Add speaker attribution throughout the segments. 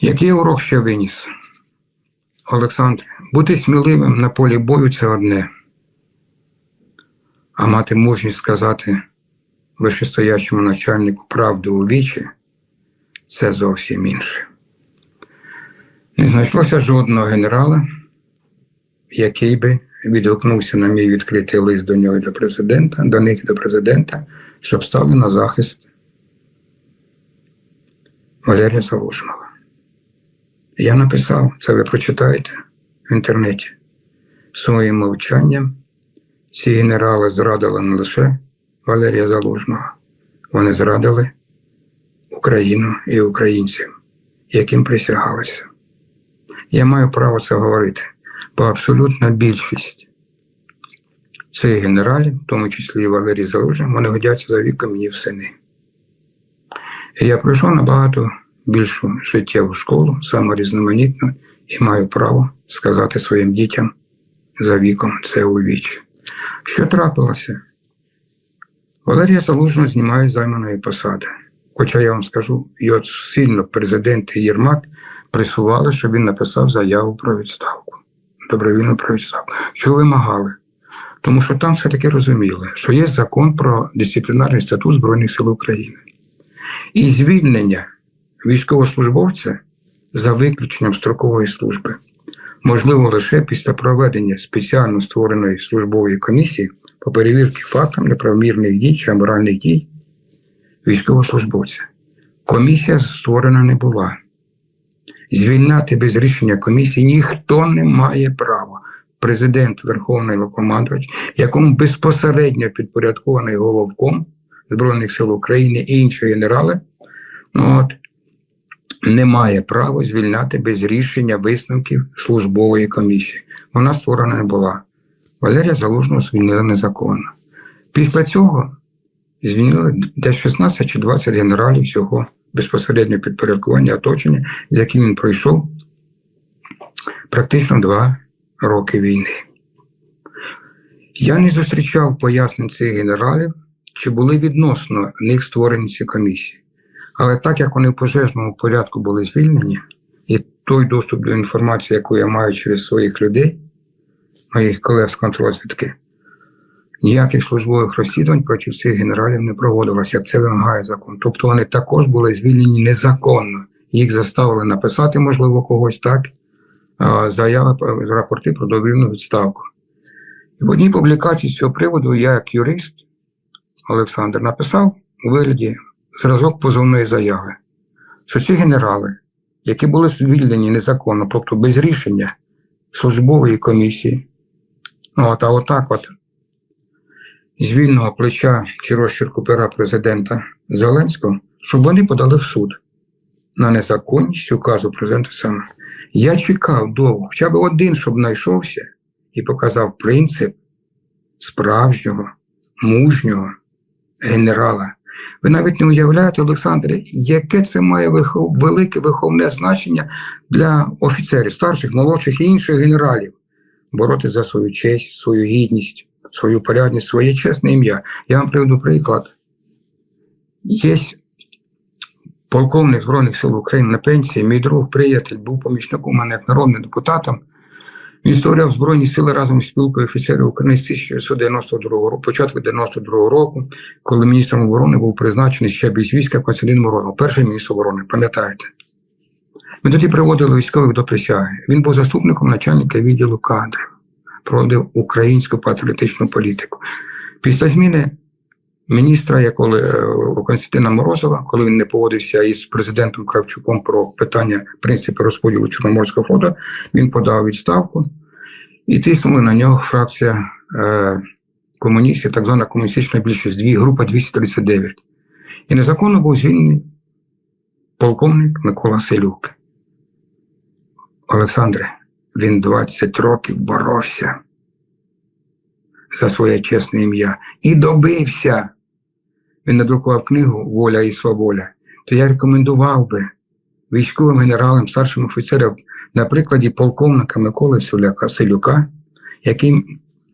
Speaker 1: Який урок ще виніс? Олександре, бути сміливим на полі бою це одне, а мати мужність сказати вищестоящому начальнику правду у вічі це зовсім інше. Не знайшлося жодного генерала, який би відгукнувся на мій відкритий лист до нього і до президента, до них і до президента, щоб стали на захист Валерія Залужного. Я написав, це ви прочитаєте в інтернеті. Своїм мовчанням ці генерали зрадили не лише Валерія Залужного, вони зрадили Україну і українців, яким присягалися. Я маю право це говорити, бо абсолютна більшість цих генералів, в тому числі і Валерій Залужний, вони годяться за віком мені в сини. І я пройшов набагато більшу життєву школу, саме різноманітну, і маю право сказати своїм дітям за віком це у віч. Що трапилося? Валерія Залужного знімає займаної посади. Хоча я вам скажу, його сильно президент Єрмак присували, щоб він написав заяву про відставку, добровільну про відставку. Що вимагали? Тому що там все-таки розуміли, що є закон про дисциплінарний статут Збройних сил України. І звільнення військовослужбовця за виключенням строкової служби можливо лише після проведення спеціально створеної службової комісії по перевірці фактам неправомірних дій чи аморальних дій військовослужбовця. Комісія створена не була. Звільняти без рішення комісії ніхто не має права. Президент Верховний Локомандувач, якому безпосередньо підпорядкований головком Збройних сил України і інші генерали, ну от, не має права звільняти без рішення висновків службової комісії. Вона створена не була. Валерія Залужного звільнили незаконно. Після цього звільнили десь 16 чи 20 генералів всього безпосередньо підпорядкування оточення, з яким він пройшов практично два роки війни. Я не зустрічав пояснень цих генералів, чи були відносно них створені ці комісії. Але так як вони в пожежному порядку були звільнені, і той доступ до інформації, яку я маю через своїх людей, моїх колег з контррозвідки, ніяких службових розслідувань проти цих генералів не проводилося, це вимагає закон. Тобто вони також були звільнені незаконно. Їх заставили написати, можливо, когось так, заяви, рапорти про добровільну відставку. І в одній публікації з цього приводу я, як юрист Олександр, написав у вигляді зразок позовної заяви, що ці генерали, які були звільнені незаконно, тобто без рішення службової комісії, ну, от, а отак от з вільного плеча чи розчірку пера президента Зеленського, щоб вони подали в суд на незаконність указу президента саме. Я чекав довго, хоча б один, щоб знайшовся і показав принцип справжнього, мужнього генерала. Ви навіть не уявляєте, Олександре, яке це має вихов... велике виховне значення для офіцерів, старших, молодших і інших генералів боротися за свою честь, свою гідність, свою порядність, своє чесне ім'я. Я вам приведу приклад. Є полковник Збройних сил України на пенсії, мій друг, приятель, був помічником мене як народним депутатом. Він створював Збройні сили разом з спілкою офіцерів України з 1992 року, початку 92 року, коли міністром оборони був призначений ще без війська Костянтин Морозов, перший міністр оборони, пам'ятаєте? Ми тоді приводили військових до присяги. Він був заступником начальника відділу кадрів, проводив українську патріотичну політику. Після зміни міністра як коли, Константина Морозова, коли він не погодився із президентом Кравчуком про питання принципу розподілу Чорноморського флоту, він подав відставку і тиснули на нього фракція е, комуністів, так звана комуністична більшість, дві, група 239. І незаконно був звільнений полковник Микола Селюк. Олександре, він 20 років боровся за своє чесне ім'я і добився. Він надрукував книгу Воля і свобода. То я рекомендував би військовим генералам, старшим офіцерам на прикладі полковника Миколи Селюка, Селюка, який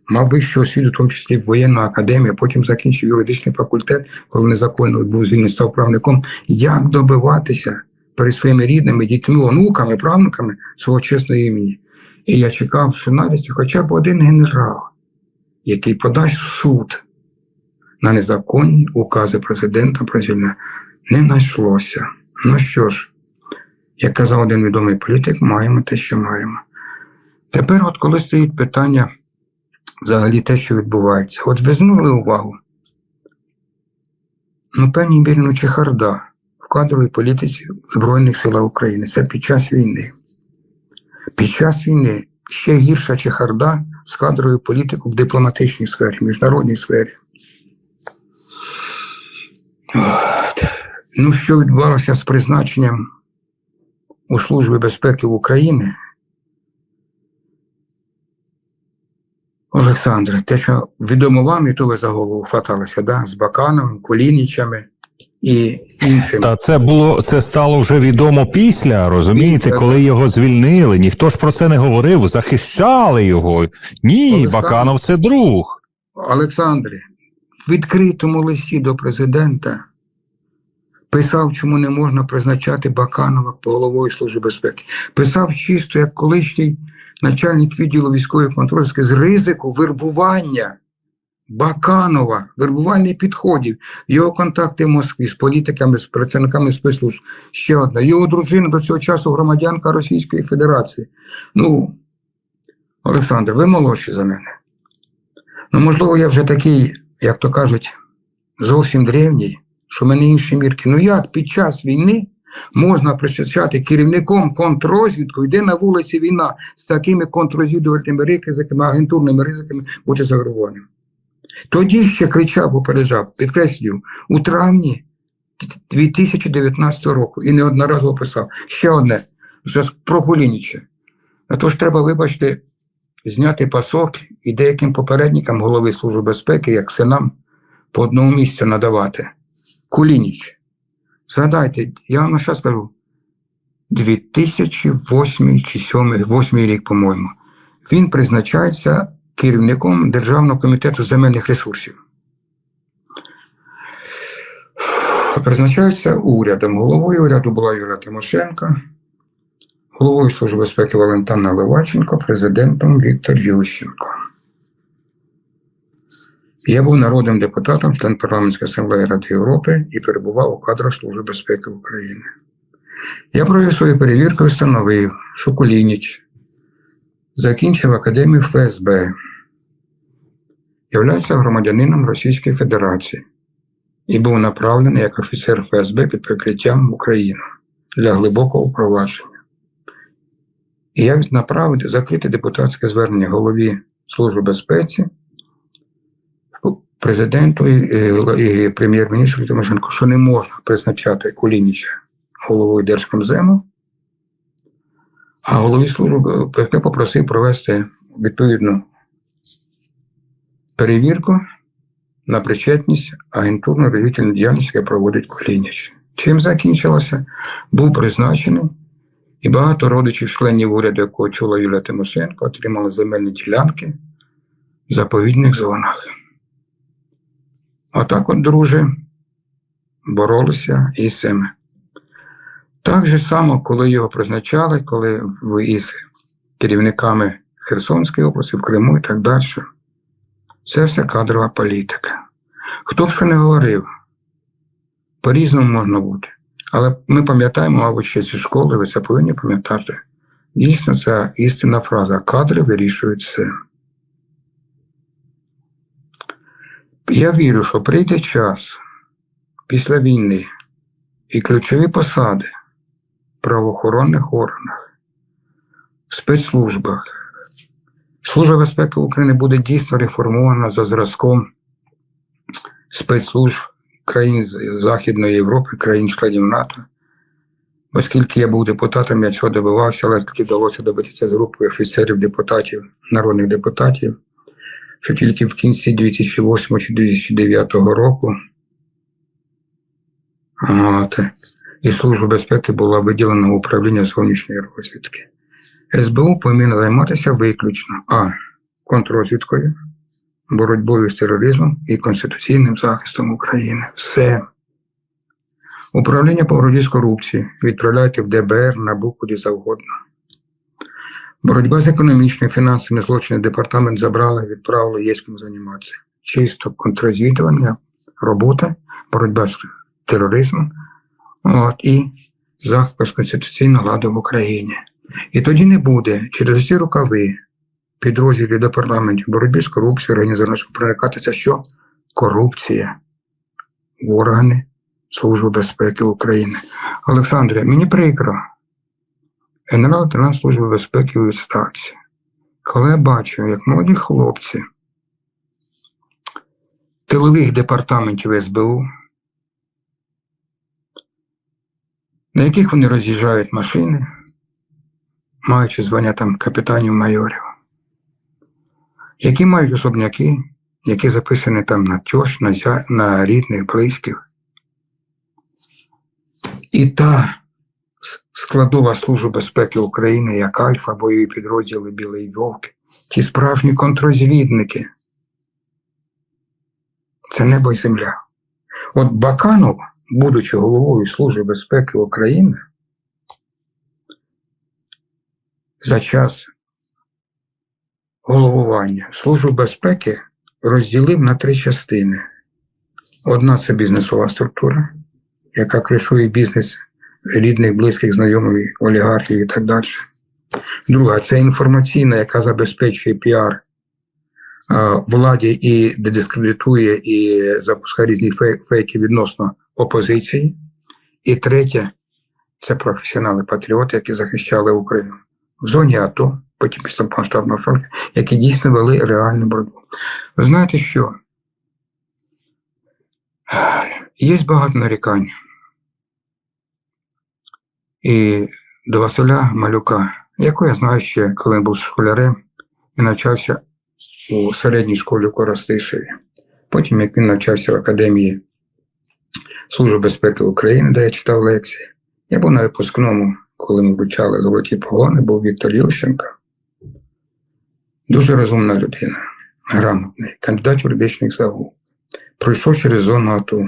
Speaker 1: мав вищу освіту, в тому числі воєнну академію, потім закінчив юридичний факультет, коли незаконно був звільнений став правником. Як добиватися перед своїми рідними, дітьми, онуками, правнуками свого чесного імені. І я чекав, що навіть хоча б один генерал, який подасть суд на незаконні укази президента про не знайшлося. Ну що ж, як казав один відомий політик, маємо те, що маємо. Тепер, от коли стоїть питання взагалі те, що відбувається, от ви звернули увагу, ну, певній мірі ну, чехарда в кадровій політиці Збройних сил України. Це під час війни. Під час війни ще гірша чехарда з кадровою політикою в дипломатичній сфері, в міжнародній сфері. От. Ну, що відбувалося з призначенням у Службі безпеки України? Олександре, те, що відомо вам, і то ви за голову хваталися, да? з Бакановим, Колінічами і іншими.
Speaker 2: Та це було це стало вже відомо після, розумієте,
Speaker 1: Після,
Speaker 2: коли його звільнили. Ніхто ж про це не говорив, захищали його. Ні,
Speaker 1: Олександр-
Speaker 2: Баканов це друг.
Speaker 1: Олександре, в відкритому листі до президента писав, чому не можна призначати Баканова головою Служби безпеки. Писав чисто, як колишній начальник відділу військової контролю з ризику вербування Баканова, вербувальних підходів, його контакти в Москві з політиками, з працівниками спецслужб. Ще одна. Його дружина до цього часу громадянка Російської Федерації. Ну, Олександр, ви молодші за мене. Ну, можливо, я вже такий, як то кажуть, зовсім древній, що в мене інші мірки. Ну як під час війни можна призначати керівником контррозвідку, йде на вулиці війна з такими контррозвідувальними ризиками, агентурними ризиками бути завербованим. Тоді ще кричав, попереджав, підкреслюю, у травні 2019 року і неодноразово писав. Ще одне вже про Гулініча. А то ж треба, вибачте, зняти пасок і деяким попередникам голови Служби безпеки, як синам, по одному місцю надавати. Кулініч. Згадайте, я вам ще скажу, 2008 чи 2008 рік, по-моєму, він призначається керівником Державного комітету земельних ресурсів. Призначається урядом. Головою уряду була Юлія Тимошенко, головою Служби безпеки Валентина Леваченко, президентом Віктор Ющенко. Я був народним депутатом, член парламентської асамблеї Ради Європи і перебував у кадрах Служби безпеки України. Я провів свою перевірку і встановив, що Кулініч закінчив академію ФСБ, являється громадянином Російської Федерації і був направлений як офіцер ФСБ під прикриттям в Україну для глибокого впровадження. І я направив закрите депутатське звернення голові Служби безпеці, президенту і, прем'єр-міністру Тимошенко, що не можна призначати Кулініча головою Держкомзему, а голові служби ПП попросив провести відповідну перевірку на причетність агентурно розвідувальної діяльності, яка проводить Кулініч. Чим закінчилося? Був призначений, і багато родичів членів уряду, якого чула Юлія Тимошенко, отримали земельні ділянки в заповідних зонах. Отак от, друже, боролися із цим. Так же само, коли його призначали, коли ви із керівниками Херсонської області, в Криму і так далі. Це все кадрова політика. Хто б що не говорив, по-різному можна бути. Але ми пам'ятаємо, мабуть, ще зі школи, ви це повинні пам'ятати. Дійсно, це істинна фраза. Кадри вирішують все. Я вірю, що прийде час після війни і ключові посади в правоохоронних органах, в спецслужбах. Служба безпеки України буде дійсно реформована за зразком спецслужб країн Західної Європи, країн-членів НАТО. Оскільки я був депутатом, я цього добивався, але таки вдалося добитися з групи офіцерів, депутатів, народних депутатів, що тільки в кінці 2008 чи 2009 року от, і Служба безпеки була виділена в управління зовнішньої розвідки. СБУ повинна займатися виключно а. контррозвідкою, боротьбою з тероризмом і конституційним захистом України. Все. Управління по боротьбі з корупцією відправляйте в ДБР на куди завгодно. Боротьба з економічними фінансовими злочинами департамент забрали, відправили, є з займатися. Чисто контррозвідування, робота, боротьба з тероризмом от, і захист конституційного ладу в Україні. І тоді не буде через ці рукави підрозділів департаментів боротьби з корупцією, організованою проникатися що? Корупція в органи Служби безпеки України. Олександре, мені прикро. Генерал-лейтенант Служби безпеки у відставці. Коли я бачу, як молоді хлопці тилових департаментів СБУ, на яких вони роз'їжджають машини, маючи звання там капітанів майорів, які мають особняки, які записані там на тьощ, на, на рідних, близьких. І та складова Служба безпеки України, як Альфа, бойові підрозділи Білий Вовк, ті справжні контрозвідники. Це небо й земля. От Баканов, будучи головою Служби безпеки України, за час головування Службу безпеки розділив на три частини. Одна це бізнесова структура, яка кришує бізнес рідних, близьких, знайомих, олігархів і так далі. Друга це інформаційна, яка забезпечує піар владі і дискредитує і запускає різні фейки відносно опозиції. І третє це професіонали-патріоти, які захищали Україну в зоні АТО, потім після повномасштабного фронту, які дійсно вели реальну боротьбу. Ви знаєте що? Є багато нарікань. І до Василя Малюка, якого я знаю ще, коли був школярем і навчався у середній школі в Коростишеві. Потім, як він навчався в Академії Служби безпеки України, де я читав лекції, я був на випускному, коли ми вручали золоті погони, був Віктор Ющенко. Дуже розумна людина, грамотний, кандидат юридичних наук. Пройшов через зону АТО.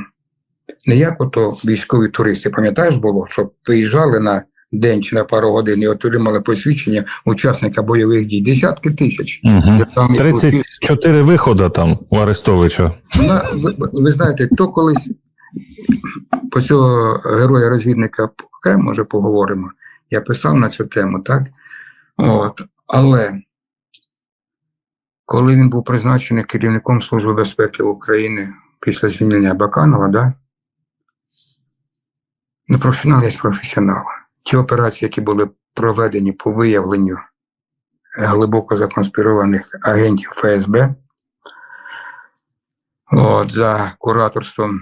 Speaker 1: Не як ото військові туристи, пам'ятаєш було, що виїжджали на день чи на пару годин і отримали посвідчення учасника бойових дій. Десятки тисяч.
Speaker 2: Угу.
Speaker 1: державних службів.
Speaker 2: 34 виходи там у Арестовича.
Speaker 1: Вона, ви, ви знаєте, то колись по цього героя-розвідника окремо, може поговоримо. Я писав на цю тему, так? От. Але коли він був призначений керівником Служби безпеки України після звільнення Баканова, да? не професіонал є професіонал. Ті операції, які були проведені по виявленню глибоко законспірованих агентів ФСБ, От, за кураторством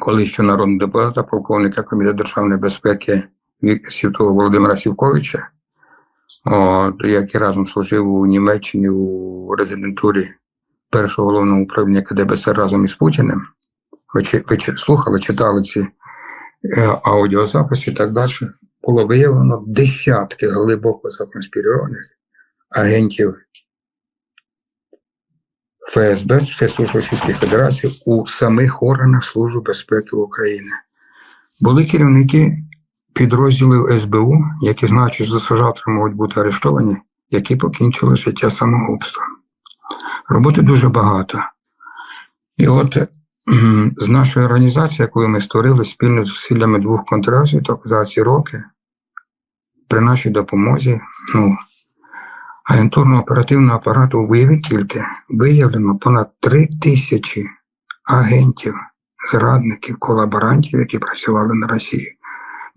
Speaker 1: колишнього народного депутата, полковника Комітету державної безпеки Святого Володимира Сівковича, який разом служив у Німеччині у резидентурі першого головного управління КДБСР разом із Путіним. Ви, ви слухали, читали ці е, аудіозаписи і так далі. Було виявлено десятки глибоко законспірованих агентів ФСБ, спецслужб Російської Федерації у самих органах Служби безпеки України. Були керівники підрозділів СБУ, які знаючи, що можуть бути арештовані, які покінчили життя самогубством. Роботи дуже багато. І от з нашої організації, яку ми створили спільно з зусиллями двох контррозвідок за ці роки, при нашій допомозі, ну, агентурно оперативного апарату виявить тільки виявлено понад три тисячі агентів, зрадників, колаборантів, які працювали на Росії.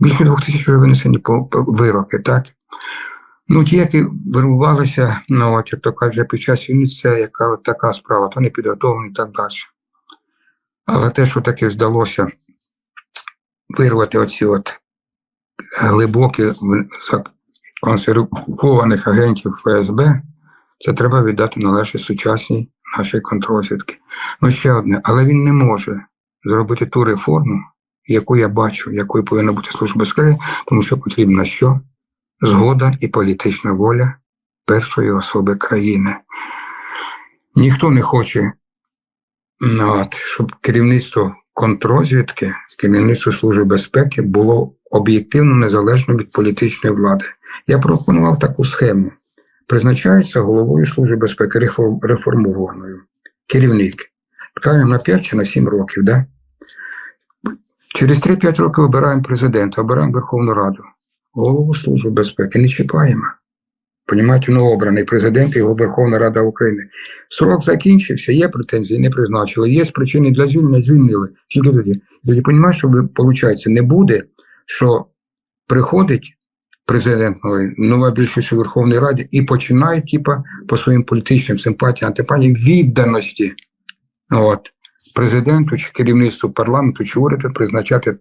Speaker 1: Більше двох тисяч вже винесені по, вироки, так? Ну, ті, які вирвалися, ну, от, як то кажуть, під час війни, це яка от така справа, то не підготовлені і так далі. Але те, що таки вдалося вирвати оці от глибокі в- консервованих агентів ФСБ, це треба віддати належить сучасній нашій контрозвідки. Ну, ще одне, але він не може зробити ту реформу, яку я бачу, якою повинна бути служба безпеки, тому що потрібна що? Згода і політична воля першої особи країни. Ніхто не хоче, ну, от, щоб керівництво контррозвідки, керівництво Служби безпеки було об'єктивно незалежно від політичної влади. Я пропонував таку схему. Призначається головою Служби безпеки реформованою. Керівник. Кажемо на 5 чи на 7 років, да? Через 3-5 років обираємо президента, обираємо Верховну Раду, голову Служби безпеки. Не чіпаємо. Понімаєте, новообраний президент і його Верховна Рада України. Срок закінчився, є претензії, не призначили, є причини для звільнення, звільнили. Тільки тоді. Тоді розумієш, що виходить, не буде, що приходить президент новий, нова більшість у Верховній Раді і починає, типа, по своїм політичним симпатіям, антипатіям відданості от, президенту чи керівництву парламенту чи уряду призначати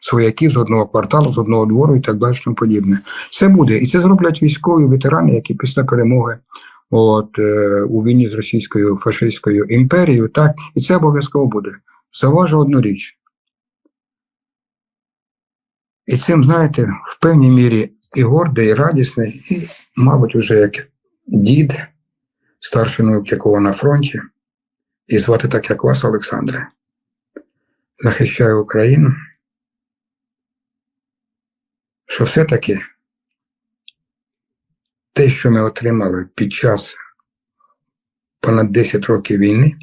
Speaker 1: свояків з одного кварталу, з одного двору і так далі, тому подібне. Це буде. І це зроблять військові ветерани, які після перемоги от, е, у війні з російською фашистською імперією, так, і це обов'язково буде. Заважу одну річ. І цим, знаєте, в певній мірі і гордий, і радісний, і, мабуть, уже як дід, старший внук якого на фронті, і звати так, як вас, Олександре, захищаю Україну, що все-таки те, що ми отримали під час понад 10 років війни,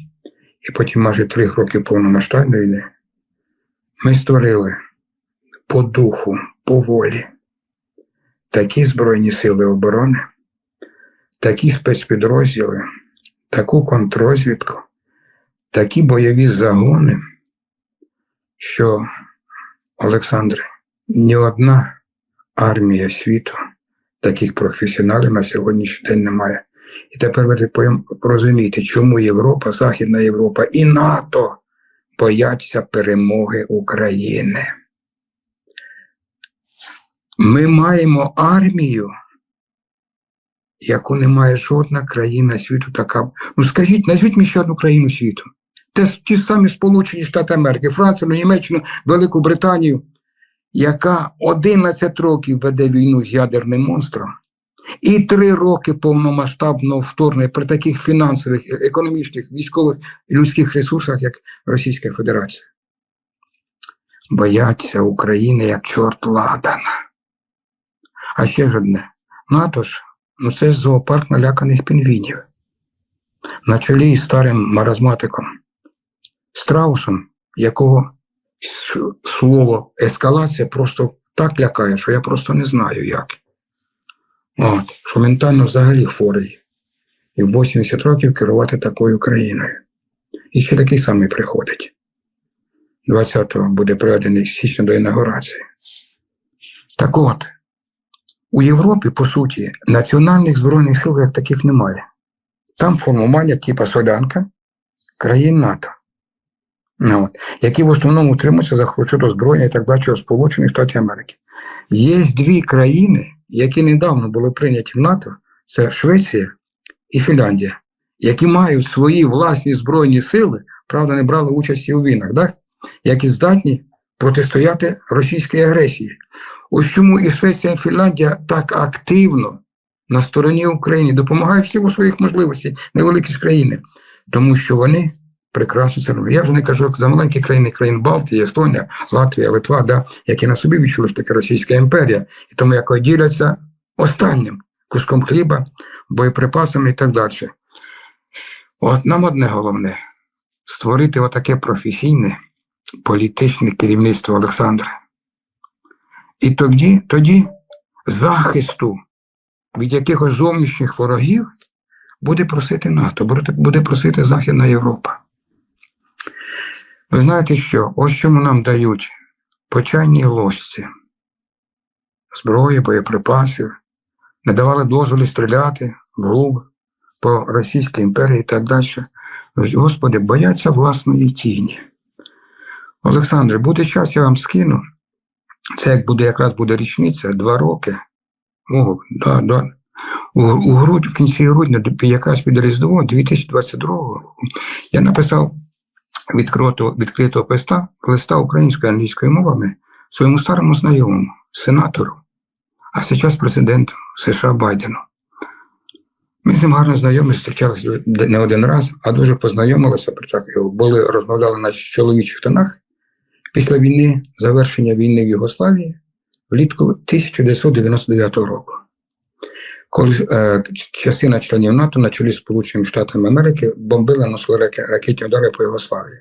Speaker 1: і потім майже 3 роки повномасштабної війни, ми створили по духу, по волі такі Збройні Сили оборони, такі спецпідрозділи, таку контррозвідку, такі бойові загони, що, Олександре, ні одна армія світу таких професіоналів на сьогоднішній день немає. І тепер ви розумієте, чому Європа, Західна Європа і НАТО бояться перемоги України. Ми маємо армію, яку не має жодна країна світу така. Ну скажіть, назвіть мені ще одну країну світу. Те ті самі Сполучені Штати Америки, Францію, Німеччину, Велику Британію, яка 11 років веде війну з ядерним монстром, і 3 роки повномасштабного вторгнення при таких фінансових, е- економічних, військових і людських ресурсах, як Російська Федерація. Бояться України як чорт ладана. А ще ж одне. НАТО ж, ну це зоопарк наляканих пінгвінів. На чолі із старим маразматиком Страусом, якого слово ескалація просто так лякає, що я просто не знаю як. От, що ментально взагалі хворий. І в 80 років керувати такою країною. І ще такий самий приходить. 20-го буде проведений січня до інаугурації. Так от, у Європі, по суті, національних збройних сил як таких немає. Там формування типа солянка країн НАТО, які в основному утримуються за щодо озброєння і так далі Сполучених Штатів Америки. Є дві країни, які недавно були прийняті в НАТО: це Швеція і Фінляндія, які мають свої власні збройні сили, правда, не брали участі у війнах, так? які здатні протистояти російській агресії. Ось чому і Швеція, і Фінляндія так активно на стороні України допомагають всі у своїх можливостей невеликі країни, тому що вони прекрасно це роблять. Я вже не кажу за маленькі країни, країн Балтії, Естонія, Латвія, Литва, да, які на собі відчули, що таке Російська імперія, і тому якось діляться останнім куском хліба, боєприпасами і так далі. От нам одне головне створити отаке професійне політичне керівництво Олександра. І тоді, тоді захисту від якихось зовнішніх ворогів буде просити НАТО, буде просити Західна Європа. Ви знаєте що? Ось чому нам дають по чайній ложці зброї, боєприпасів, не давали дозволу стріляти вглуб по Російській імперії і так далі. Господи, бояться власної тіні. Олександр, буде час, я вам скину. Це як буде якраз буде річниця, два роки. О, да, да. У, у грудь, в кінці грудня, якраз під Різдво 2022 року, я написав відкритого, відкритого листа, листа українською англійською мовами своєму старому знайомому, сенатору, а зараз президенту США Байдену. Ми з ним гарно знайомі, зустрічалися не один раз, а дуже познайомилися, були, розмовляли на чоловічих тонах, після війни, завершення війни в Югославії влітку 1999 року, коли е, частина членів НАТО на чолі з Сполученими Штатами Америки бомбила носили ракетні удари по Югославії.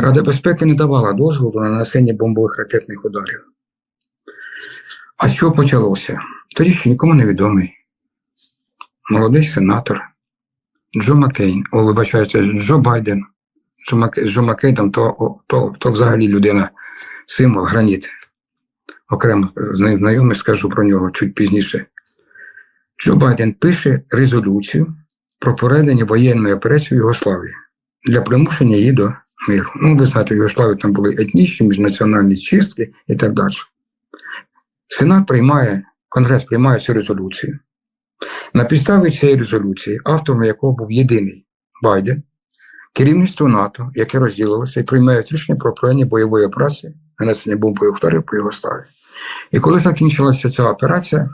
Speaker 1: Рада безпеки не давала дозволу на нанесення бомбових ракетних ударів. А що почалося? Тоді ще нікому не відомий. Молодий сенатор Джо Маккейн, о, вибачайте, Джо Байден. Джо, Мак... Джо Маккейн, то, то, то взагалі людина, символ, граніт. Окремо знайомий, скажу про нього чуть пізніше. Джо Байден пише резолюцію про проведення воєнної операції в Югославії для примушення її до миру. Ну, ви знаєте, в Югославії там були етнічні, міжнаціональні чистки і так далі. Сенат приймає, Конгрес приймає цю резолюцію. На підставі цієї резолюції, автором якого був єдиний Байден, керівництво НАТО, яке розділилося і приймає рішення про проведення бойової операції, нанесення бомбових ударів по Югославії. І коли закінчилася ця операція,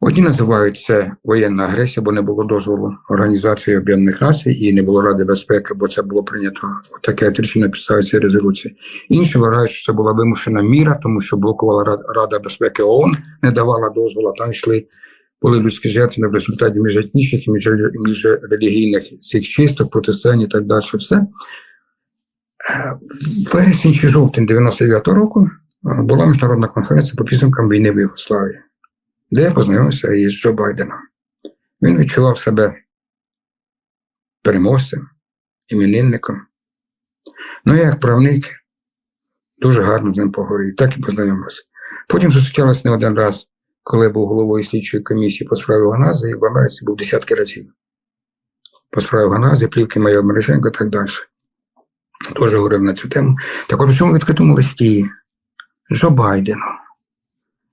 Speaker 1: одні називають це воєнна агресія, бо не було дозволу Організації Об'єднаних Націй і не було Ради безпеки, бо це було прийнято таке на підставі цієї резолюції. Інші вважають, що це була вимушена міра, тому що блокувала Рада безпеки ООН, не давала дозволу, там йшли були людські жертви в результаті міжетнічних і міжрелігійних цих чисток, протистоянь і так далі. Все. Е, В вересні чи жовтень 99-го року е, була міжнародна конференція по підсумкам війни в Югославії, де я познайомився із Джо Байденом. Він відчував себе переможцем, іменинником. Ну, я як правник дуже гарно з ним поговорив, так і познайомився. Потім зустрічалися не один раз коли я був головою слідчої комісії по справі Ганази, і в Америці був десятки разів. По справі Ганази, плівки Майор Мереженко і так далі. Теж говорив на цю тему. Так от у цьому відкритому листі Джо Байдену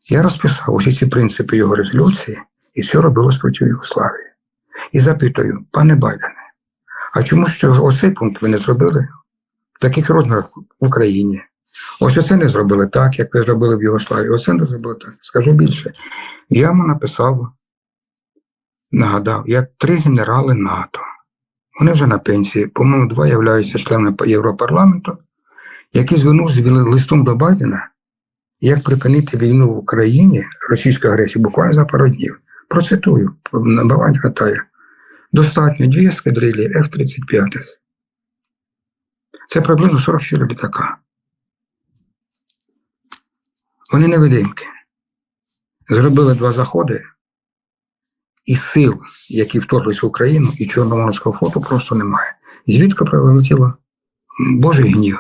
Speaker 1: я розписав усі ці принципи його резолюції, і все робилось проти Югославії. І запитую, пане Байдене, а чому ж оцей пункт ви не зробили в таких розмірах в Україні? Ось оце не зробили так, як ви зробили в Югославії. Оце не зробили так. Скажу більше. Я йому написав, нагадав, як три генерали НАТО. Вони вже на пенсії, по-моєму, два являються членами Європарламенту, які звернувся листом до Байдена, як припинити війну в Україні, російську агресію, буквально за пару днів. Процитую, набивань хватає. Достатньо дві ескадрилі F-35. Це приблизно 44 літака. Вони невидимки. Зробили два заходи, і сил, які вторглись в Україну, і Чорноморського флоту просто немає. Звідки прилетіло Божий гнів.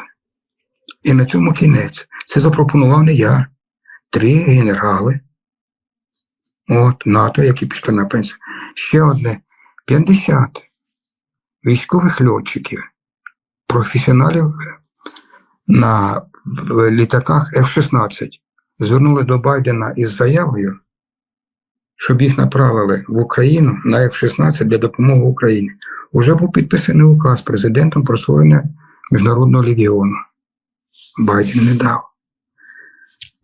Speaker 1: І на цьому кінець. Це запропонував не я. Три генерали от, НАТО, які пішли на пенсію. Ще одне 50 військових льотчиків, професіоналів на літаках F-16 звернули до Байдена із заявою, щоб їх направили в Україну на F-16 для допомоги Україні. Уже був підписаний указ президентом про створення Міжнародного легіону. Байден не дав.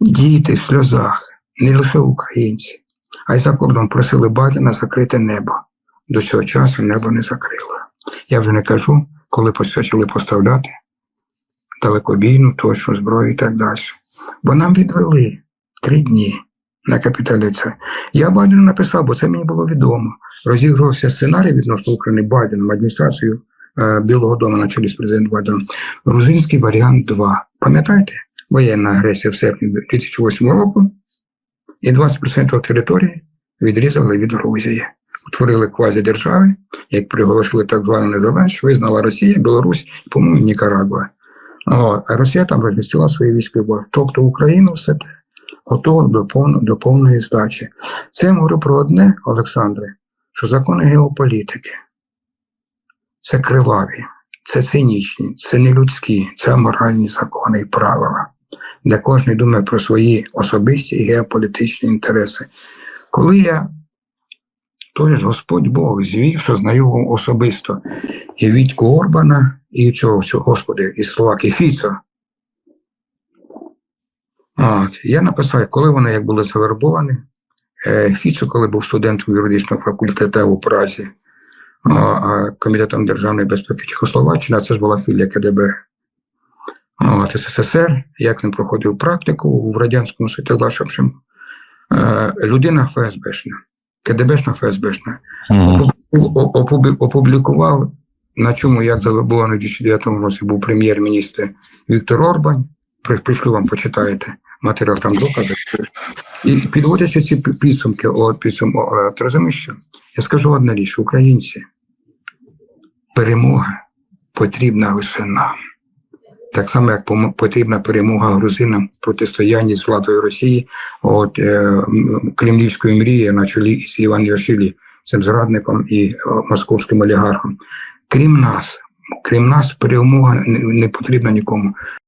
Speaker 1: Діти в сльозах, не лише українці, а й за кордон просили Байдена закрити небо. До цього часу небо не закрило. Я вже не кажу, коли почали поставляти далекобійну, точну зброю і так далі. Бо нам відвели три дні на капіталіцію. Я Байдену написав, бо це мені було відомо. Розігрувався сценарій відносно України Байденом, адміністрацією е, Білого Дому на чолі з президентом Байденом. Грузинський варіант 2. Пам'ятаєте? Воєнна агресія в серпні 2008 року, і 20% території відрізали від Грузії. Утворили квазідержави, як приголосили так звану незалежність, визнала Росія, Білорусь по-моєму, Нікарагуа. О, а Росія там розмістила свої військові бази. Тобто Україна все те готова до, повно, до повної здачі. Це я говорю про одне, Олександре, що закони геополітики це криваві, це цинічні, це нелюдські, це аморальні закони і правила, де кожен думає про свої особисті геополітичні інтереси. Коли я той ж Господь Бог звів, що знайомив особисто і Вітьку Орбана, і цього всього, Господи, і Словаки Фіцо. От, я написав, коли вони як були завербовані, е, Фіцо, коли був студентом юридичного факультету у Празі, Комітетом державної безпеки Чехословаччини, це ж була філія КДБ. От, СССР, як він проходив практику в радянському Союзі, Лашевшим. Е, людина ФСБшна, КДБшна ФСБшна, опублікував, на чому як було на 2009 році був прем'єр-міністр Віктор Орбан. Прийшли вам, почитаєте матеріал там докази. І підводячи ці підсумки, от підсум, о, розумієш, я скажу одну річ, українці, перемога потрібна лише нам. Так само, як потрібна перемога грузинам протистоянні з владою Росії, от е, кремлівської мрії на чолі з Іван Йошилі, цим зрадником і московським олігархом. Крім нас, крім нас, перемога не потрібна нікому.